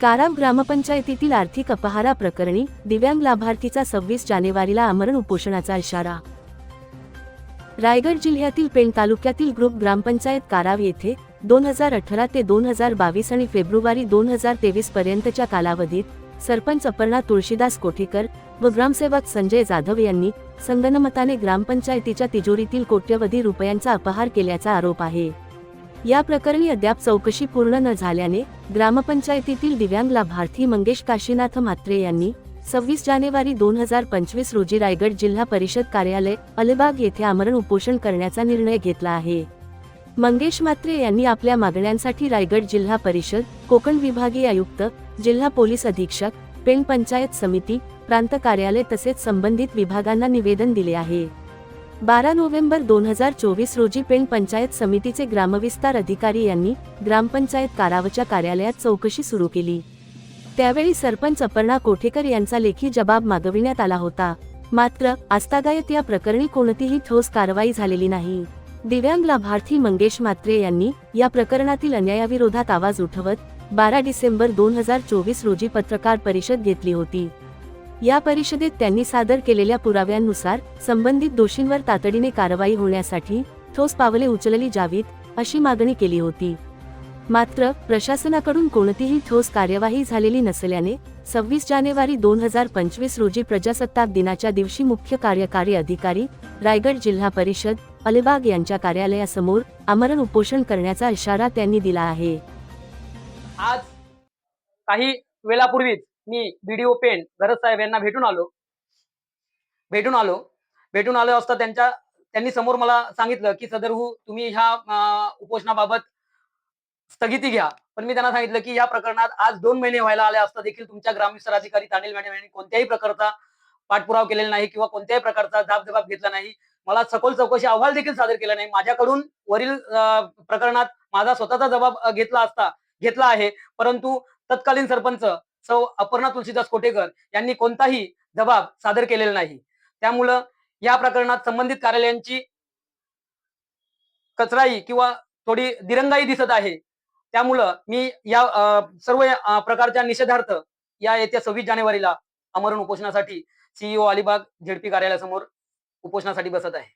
काराव ग्रामपंचायतीतील आर्थिक अपहारा प्रकरणी दिव्यांग लाभार्थीचा सव्वीस जानेवारीला आमरण उपोषणाचा इशारा. रायगड जिल्ह्यातील पेण तालुक्यातील ग्रुप ग्रामपंचायत काराव येथे दोन हजार अठरा ते दोन हजार बावीस आणि फेब्रुवारी दोन हजार तेवीस पर्यंतच्या कालावधीत सरपंच अपर्णा तुळशीदास कोठीकर व ग्रामसेवक संजय जाधव यांनी संगनमताने ग्रामपंचायतीच्या तिजोरीतील कोट्यवधी रुपयांचा अपहार केल्याचा आरोप आहे. या प्रकरणी अद्याप चौकशी पूर्ण न झाल्याने ग्रामपंचायतीतील दिव्यांग लाभार्थी मंगेश काशीनाथ म्हात्रे यांनी सव्वीस जानेवारी दोन हजार पंचवीस रोजी रायगड जिल्हा परिषद कार्यालय अलिबाग येथे आमरण उपोषण करण्याचा निर्णय घेतला आहे. मंगेश म्हात्रे यांनी आपल्या मागण्यांसाठी रायगड जिल्हा परिषद कोकण विभागीय आयुक्त जिल्हा पोलीस अधीक्षक पेण पंचायत समिती प्रांत कार्यालय तसेच संबंधित विभागांना निवेदन दिले आहे. बारा नोव्हेंबर दोन हजार चोवीस रोजी पेण पंचायत समितीचे ग्रामविस्तार अधिकारी यांनी ग्रामपंचायत कारावच्या कार्यालयात चौकशी सुरू केली. त्यावेळी सरपंच अपर्णा कोठेकर यांचा लेखी जबाब मागविण्यात आला होता. मात्र आस्तागायत या प्रकरणी कोणतीही ठोस कारवाई झालेली नाही. दिव्यांग लाभार्थी मंगेश म्हात्रे यांनी या प्रकरणातील अन्यायाविरोधात आवाज उठवत बारा डिसेंबर दोन हजार चोवीस रोजी पत्रकार परिषद घेतली होती. या परिषदेत त्यांनी सादर केलेल्या पुराव्यांनुसार संबंधित दोषींवर तातडीने कारवाई होण्यासाठी ठोस पावले उचलली जावीत अशी मागणी केली होती. मात्र प्रशासनाकडून कोणतीही ठोस कार्यवाही झालेली नसल्याने सव्वीस जानेवारी दोन हजार पंचवीस रोजी प्रजासत्ताक दिनाच्या दिवशी मुख्य कार्यकारी अधिकारी रायगड जिल्हा परिषद अलिबाग यांच्या कार्यालयासमोर आमरण उपोषण करण्याचा इशारा त्यांनी दिला आहे. आज काही वेळापूर्वीच मी बीडीओ पेन गरज साहेब यांना भेटून आलो. भेटून आलो. भेटून आलो असता त्यांच्या त्यांनी समोर मला सांगितलं की सदरहू तुम्ही ह्या उपोषणाबाबत स्थगिती घ्या. पण मी त्यांना सांगितलं की या प्रकरणात आज दोन महिने व्हायला आले असता देखील तुमच्या ग्रामविस्तार अधिकारी तांडेल मॅडम यांनी कोणत्याही प्रकारचा पाठपुरावा केलेला नाही किंवा कोणत्याही प्रकारचा जाब घेतला नाही. मला सखोल चौकशी अहवाल देखील सादर केला नाही. माझ्याकडून वरील प्रकरणात माझा स्वतःचा जबाब घेतला असता घेतला आहे. परंतु तत्कालीन सरपंच सौ अपर्णा तुलसीदास कोटेकर यांनी कोणताही जबाब सादर केलेला नाही. त्यामुळं या प्रकरणात संबंधित कार्यालयांची कचराई किंवा थोडी दिरंगाई दिसत आहे. त्यामुळं मी या सर्व प्रकारच्या निषेधार्थ या येत्या सव्वीस जानेवारीला अमरण उपोषणासाठी सीईओ अलिबाग झेडपी कार्यालयासमोर उपोषणासाठी बसत आहे.